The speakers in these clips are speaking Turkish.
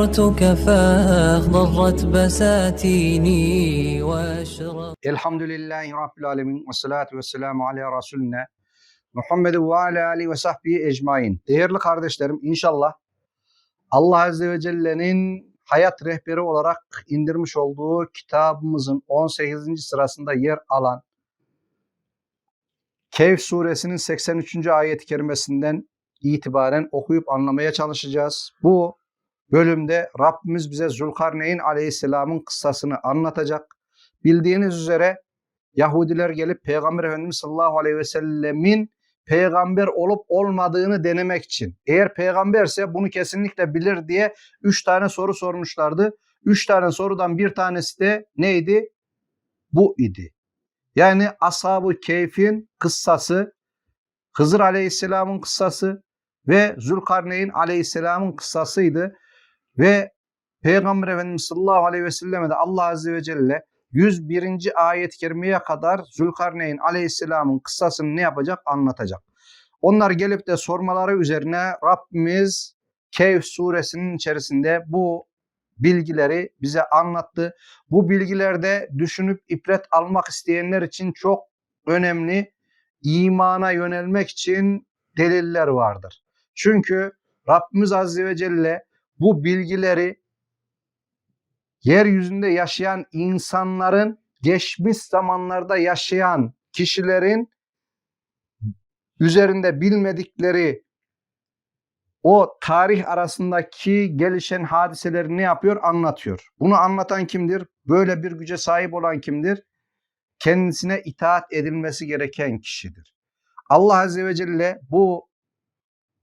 صرتك فاخضرت بساتيني واشرق Elhamdülillahi Rabbil Alemin ve salatu ve selamu ala Resulüne Muhammed ve ala alihi ve sahbihi ecmain. Değerli kardeşlerim inşallah Allah Azze ve Celle'nin hayat rehberi olarak indirmiş olduğu kitabımızın 18. sırasında yer alan Kehf suresinin 83. ayet-i kerimesinden itibaren okuyup anlamaya çalışacağız. Bu bölümde Rabbimiz bize Zülkarneyn aleyhisselamın kıssasını anlatacak. Bildiğiniz üzere Yahudiler gelip Peygamber Efendimiz sallallahu aleyhi ve sellemin peygamber olup olmadığını denemek için. Eğer peygamberse bunu kesinlikle bilir diye üç tane soru sormuşlardı. Üç tane sorudan bir tanesi de neydi? Bu idi. Yani Ashab-ı Keyf'in kıssası, Hızır Aleyhisselam'ın kıssası ve Zülkarneyn Aleyhisselam'ın kıssasıydı. Ve Peygamber Efendimiz sallallahu aleyhi ve selleme de Allah Azze ve Celle 101. ayet-i kerimeye kadar Zülkarneyn Aleyhisselam'ın kıssasını ne yapacak? Anlatacak. Onlar gelip de sormaları üzerine Rabbimiz Kehf suresinin içerisinde bu bilgileri bize anlattı. Bu bilgilerde düşünüp ibret almak isteyenler için çok önemli imana yönelmek için deliller vardır. Çünkü Rabbimiz Azze ve Celle bu bilgileri yeryüzünde yaşayan insanların geçmiş zamanlarda yaşayan kişilerin üzerinde bilmedikleri o tarih arasındaki gelişen hadiseleri ne yapıyor? Anlatıyor. Bunu anlatan kimdir? Böyle bir güce sahip olan kimdir? Kendisine itaat edilmesi gereken kişidir. Allah Azze ve Celle bu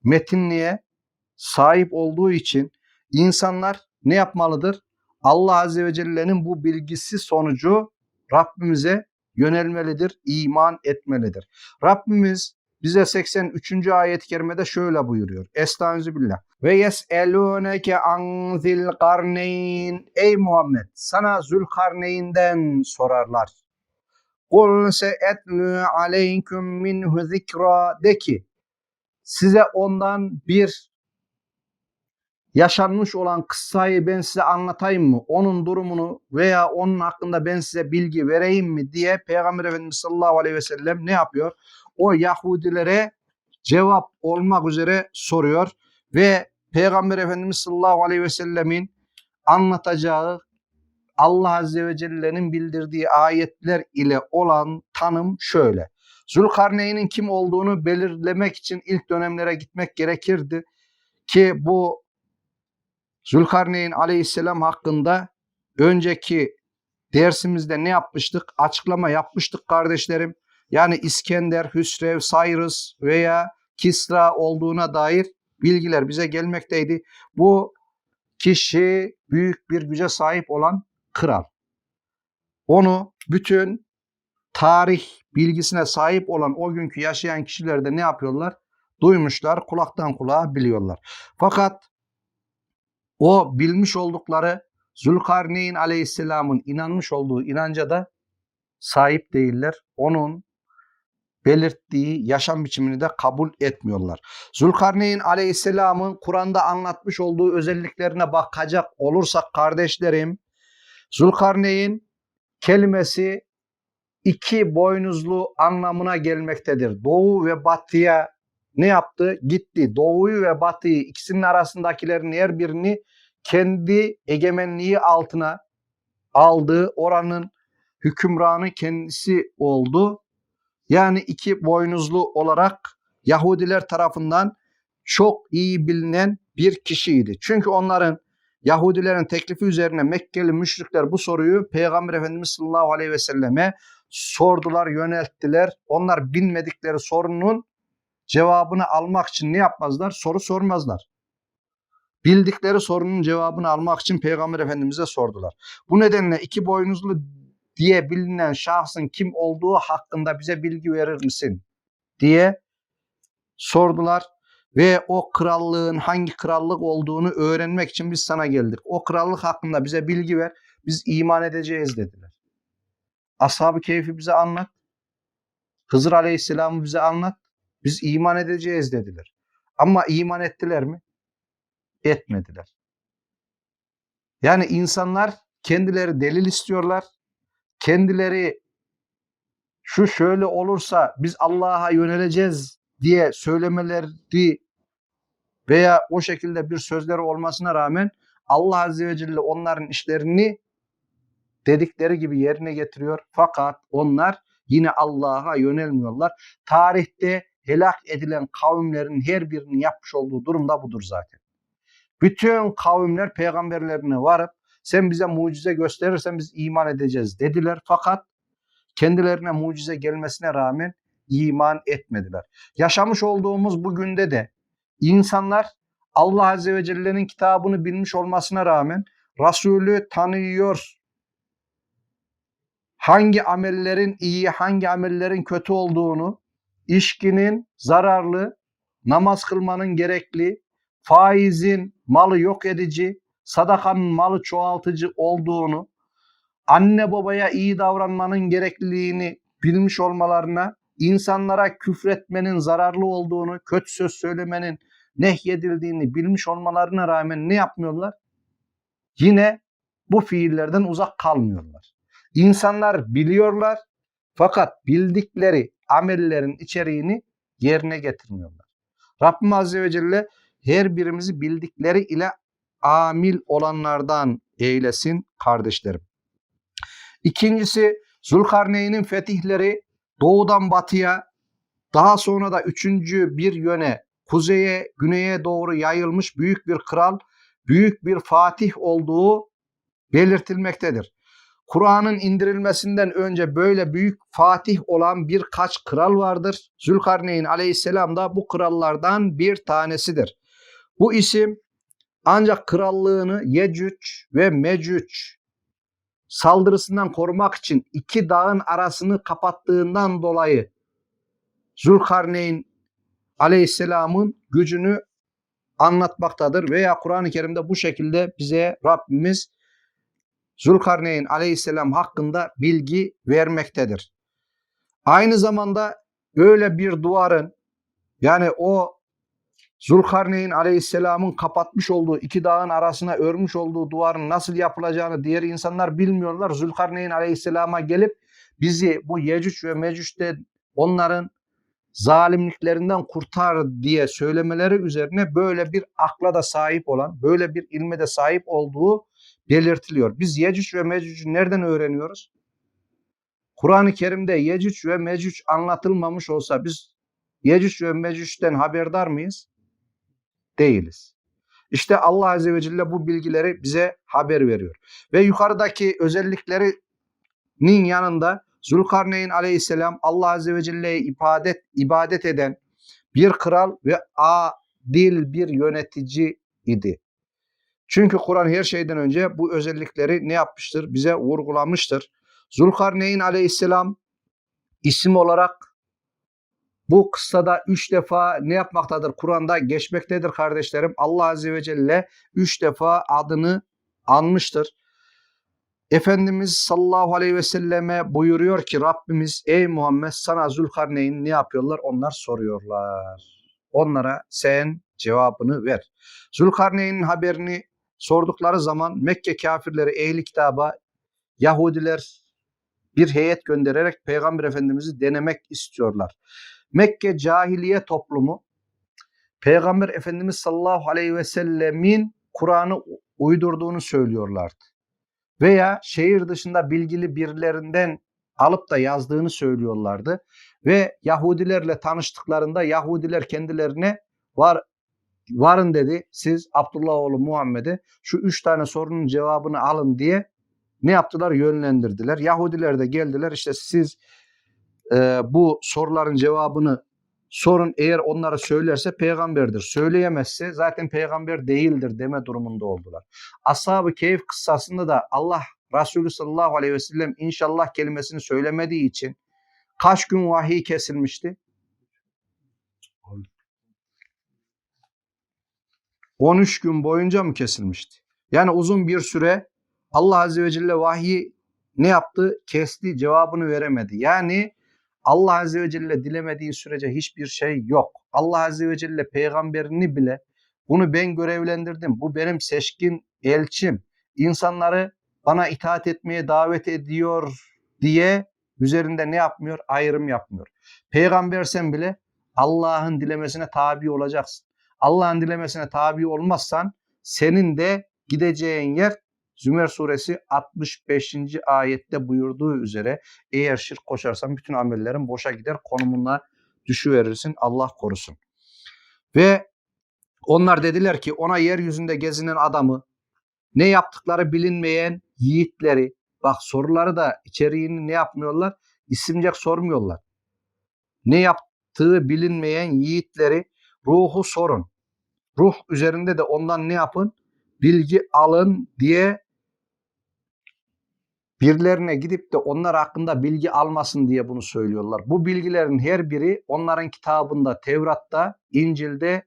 metinliğe sahip olduğu için insanlar ne yapmalıdır? Allah Azze ve Celle'nin bu bilgisi sonucu Rabbimize yönelmelidir, iman etmelidir. Rabbimiz bize 83. ayet-i kerimede şöyle buyuruyor. Estağfirullah. Ve yes'elûneke an zil karneyn. Ey Muhammed sana Zülkarneyn'den sorarlar. Kul se'etlü aleyküm minhu zikra. De ki size ondan bir yaşanmış olan kıssayı ben size anlatayım mı? Onun durumunu veya onun hakkında ben size bilgi vereyim mi diye Peygamber Efendimiz sallallahu aleyhi ve sellem ne yapıyor? O Yahudilere cevap olmak üzere soruyor ve Peygamber Efendimiz sallallahu aleyhi ve sellemin anlatacağı Allah Azze ve Celle'nin bildirdiği ayetler ile olan tanım şöyle. Zülkarneyn'in kim olduğunu belirlemek için ilk dönemlere gitmek gerekirdi ki bu Zülkarneyn aleyhisselam hakkında önceki dersimizde ne yapmıştık? Açıklama yapmıştık kardeşlerim. Yani İskender, Hüsrev, Cyrus veya Kisra olduğuna dair bilgiler bize gelmekteydi. Bu kişi büyük bir güce sahip olan kral. Onu bütün tarih bilgisine sahip olan o günkü yaşayan kişiler de ne yapıyorlar? Duymuşlar, kulaktan kulağa biliyorlar. Fakat o bilmiş oldukları Zülkarneyn Aleyhisselam'ın inanmış olduğu inanca da sahip değiller. Onun belirttiği yaşam biçimini de kabul etmiyorlar. Zülkarneyn Aleyhisselam'ın Kur'an'da anlatmış olduğu özelliklerine bakacak olursak kardeşlerim, Zülkarneyn kelimesi iki boynuzlu anlamına gelmektedir. Doğu ve batıya ne yaptı? Gitti. Doğuyu ve batıyı ikisinin arasındakilerin her birini kendi egemenliği altına aldı. Oranın hükümranı kendisi oldu. Yani iki boynuzlu olarak Yahudiler tarafından çok iyi bilinen bir kişiydi. Çünkü onların Yahudilerin teklifi üzerine Mekkeli müşrikler bu soruyu Peygamber Efendimiz sallallahu aleyhi ve selleme sordular, yönelttiler. Onlar bilmedikleri sorunun cevabını almak için ne yapmazlar? Soru sormazlar. Bildikleri sorunun cevabını almak için Peygamber Efendimiz'e sordular. Bu nedenle iki boynuzlu diye bilinen şahsın kim olduğu hakkında bize bilgi verir misin? diye sordular ve o krallığın hangi krallık olduğunu öğrenmek için biz sana geldik. O krallık hakkında bize bilgi ver. Biz iman edeceğiz dediler. Ashab-ı Keyf'i bize anlat. Hızır Aleyhisselam'ı bize anlat. Biz iman edeceğiz dediler. Ama iman ettiler mi? Etmediler. Yani insanlar kendileri delil istiyorlar. Kendileri şu şöyle olursa biz Allah'a yöneleceğiz diye söylemeleri veya o şekilde bir sözleri olmasına rağmen Allah Azze ve Celle onların işlerini dedikleri gibi yerine getiriyor. Fakat onlar yine Allah'a yönelmiyorlar. Tarihte helak edilen kavimlerin her birinin yapmış olduğu durum da budur zaten. Bütün kavimler peygamberlerine varıp sen bize mucize gösterirsen biz iman edeceğiz dediler. Fakat kendilerine mucize gelmesine rağmen iman etmediler. Yaşamış olduğumuz bu günde de insanlar Allah Azze ve Celle'nin kitabını bilmiş olmasına rağmen Resulü tanıyor. Hangi amellerin iyi, hangi amellerin kötü olduğunu, içkinin zararlı, namaz kılmanın gerekli, faizin malı yok edici, sadakanın malı çoğaltıcı olduğunu, anne babaya iyi davranmanın gerekliliğini bilmiş olmalarına, insanlara küfretmenin zararlı olduğunu, kötü söz söylemenin nehyedildiğini bilmiş olmalarına rağmen ne yapmıyorlar? Yine bu fiillerden uzak kalmıyorlar. İnsanlar biliyorlar fakat bildikleri amellerin içeriğini yerine getirmiyorlar. Rabbim Azze ve Celle her birimizi bildikleri ile amil olanlardan eylesin kardeşlerim. İkincisi Zulkarneyn'in fetihleri doğudan batıya daha sonra da üçüncü bir yöne kuzeye güneye doğru yayılmış büyük bir kral, büyük bir fatih olduğu belirtilmektedir. Kur'an'ın indirilmesinden önce böyle büyük fatih olan birkaç kral vardır. Zülkarneyn aleyhisselam da bu krallardan bir tanesidir. Bu isim ancak krallığını Yecüc ve Mecüc saldırısından korumak için iki dağın arasını kapattığından dolayı Zülkarneyn aleyhisselamın gücünü anlatmaktadır. Veya Kur'an-ı Kerim'de bu şekilde bize Rabbimiz Zülkarneyn aleyhisselam hakkında bilgi vermektedir. Aynı zamanda öyle bir duvarın yani o Zulkarneyn aleyhisselamın kapatmış olduğu iki dağın arasına örmüş olduğu duvarın nasıl yapılacağını diğer insanlar bilmiyorlar. Zulkarneyn aleyhisselama gelip bizi bu Yecüc ve Mecüc'te onların zalimliklerinden kurtar diye söylemeleri üzerine böyle bir akla da sahip olan, böyle bir ilme de sahip olduğu belirtiliyor. Biz Yecüc ve Mecüc'ü nereden öğreniyoruz? Kur'an-ı Kerim'de Yecüc ve Mecüc anlatılmamış olsa biz Yecüc ve Mecüc'ten haberdar mıyız? Değiliz. İşte Allah Azze ve Celle bu bilgileri bize haber veriyor. Ve yukarıdaki özelliklerinin yanında Zulkarneyn aleyhisselam Allah Azze ve Celle'ye ibadet, ibadet eden bir kral ve adil bir yönetici idi. Çünkü Kur'an her şeyden önce bu özellikleri ne yapmıştır? Bize vurgulamıştır. Zulkarneyn aleyhisselam isim olarak bu kıssada üç defa ne yapmaktadır? Kur'an'da geçmektedir kardeşlerim. Allah Azze ve Celle üç defa adını anmıştır. Efendimiz sallallahu aleyhi ve selleme buyuruyor ki Rabbimiz ey Muhammed sana Zülkarneyn ne yapıyorlar? Onlar soruyorlar. Onlara sen cevabını ver. Zülkarneyn'in haberini sordukları zaman Mekke kafirleri ehli kitaba Yahudiler bir heyet göndererek Peygamber Efendimiz'i denemek istiyorlar. Mekke cahiliye toplumu Peygamber Efendimiz sallallahu aleyhi ve sellemin Kur'an'ı uydurduğunu söylüyorlardı. Veya şehir dışında bilgili birilerinden alıp da yazdığını söylüyorlardı. Ve Yahudilerle tanıştıklarında Yahudiler kendilerine var varın dedi siz Abdullah oğlu Muhammed'e şu üç tane sorunun cevabını alın diye ne yaptılar? Yönlendirdiler. Yahudiler de geldiler işte siz e, bu soruların cevabını sorun eğer onlara söylerse peygamberdir. Söyleyemezse zaten peygamber değildir deme durumunda oldular. Ashab-ı Keyif kıssasında da Allah Resulü sallallahu aleyhi ve sellem inşallah kelimesini söylemediği için kaç gün vahiy kesilmişti? 13 gün boyunca mı kesilmişti? Yani uzun bir süre Allah Azze ve Celle vahyi ne yaptı? Kesti, cevabını veremedi. Yani Allah Azze ve Celle dilemediği sürece hiçbir şey yok. Allah Azze ve Celle peygamberini bile bunu ben görevlendirdim. Bu benim seçkin elçim. insanları bana itaat etmeye davet ediyor diye üzerinde ne yapmıyor? Ayrım yapmıyor. Peygambersen bile Allah'ın dilemesine tabi olacaksın. Allah'ın dilemesine tabi olmazsan senin de gideceğin yer Zümer suresi 65. ayette buyurduğu üzere eğer şirk koşarsan bütün amellerin boşa gider konumuna düşüverirsin Allah korusun. Ve onlar dediler ki ona yeryüzünde gezinen adamı ne yaptıkları bilinmeyen yiğitleri bak soruları da içeriğini ne yapmıyorlar? İsimcek sormuyorlar. Ne yaptığı bilinmeyen yiğitleri ruhu sorun. Ruh üzerinde de ondan ne yapın? Bilgi alın diye birilerine gidip de onlar hakkında bilgi almasın diye bunu söylüyorlar. Bu bilgilerin her biri onların kitabında, Tevrat'ta, İncil'de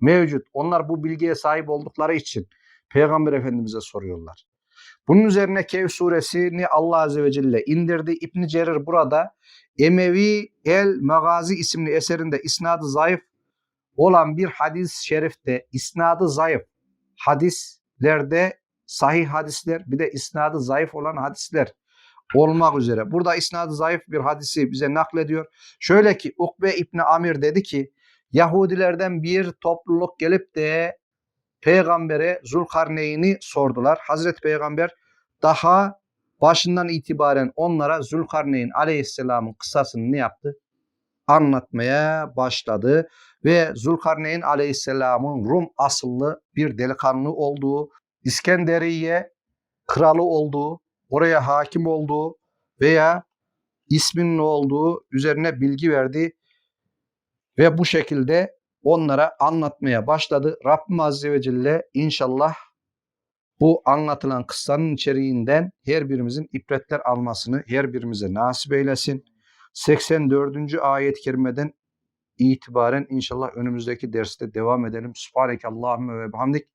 mevcut. Onlar bu bilgiye sahip oldukları için Peygamber Efendimiz'e soruyorlar. Bunun üzerine Kehf suresini Allah Azze ve Celle indirdi. İbn Cerir burada Emevi El Magazi isimli eserinde isnadı zayıf olan bir hadis-i şerifte isnadı zayıf hadislerde sahih hadisler bir de isnadı zayıf olan hadisler olmak üzere. Burada isnadı zayıf bir hadisi bize naklediyor. Şöyle ki Ukbe İbni Amir dedi ki Yahudilerden bir topluluk gelip de peygambere Zulkarneyn'i sordular. Hazreti Peygamber daha başından itibaren onlara Zulkarneyn aleyhisselamın kıssasını ne yaptı? Anlatmaya başladı ve Zulkarneyn aleyhisselamın Rum asıllı bir delikanlı olduğu, İskenderiye kralı olduğu, oraya hakim olduğu veya isminin olduğu üzerine bilgi verdi ve bu şekilde onlara anlatmaya başladı. Rabbim Azze ve Celle inşallah bu anlatılan kıssanın içeriğinden her birimizin ibretler almasını her birimize nasip eylesin. 84. ayet-i kerimeden itibaren inşallah önümüzdeki derste devam edelim. Subhaneke Allahümme ve bihamdik.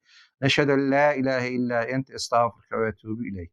Neşheden la ilahe illa ent estağfurke ve etûbü ileyk.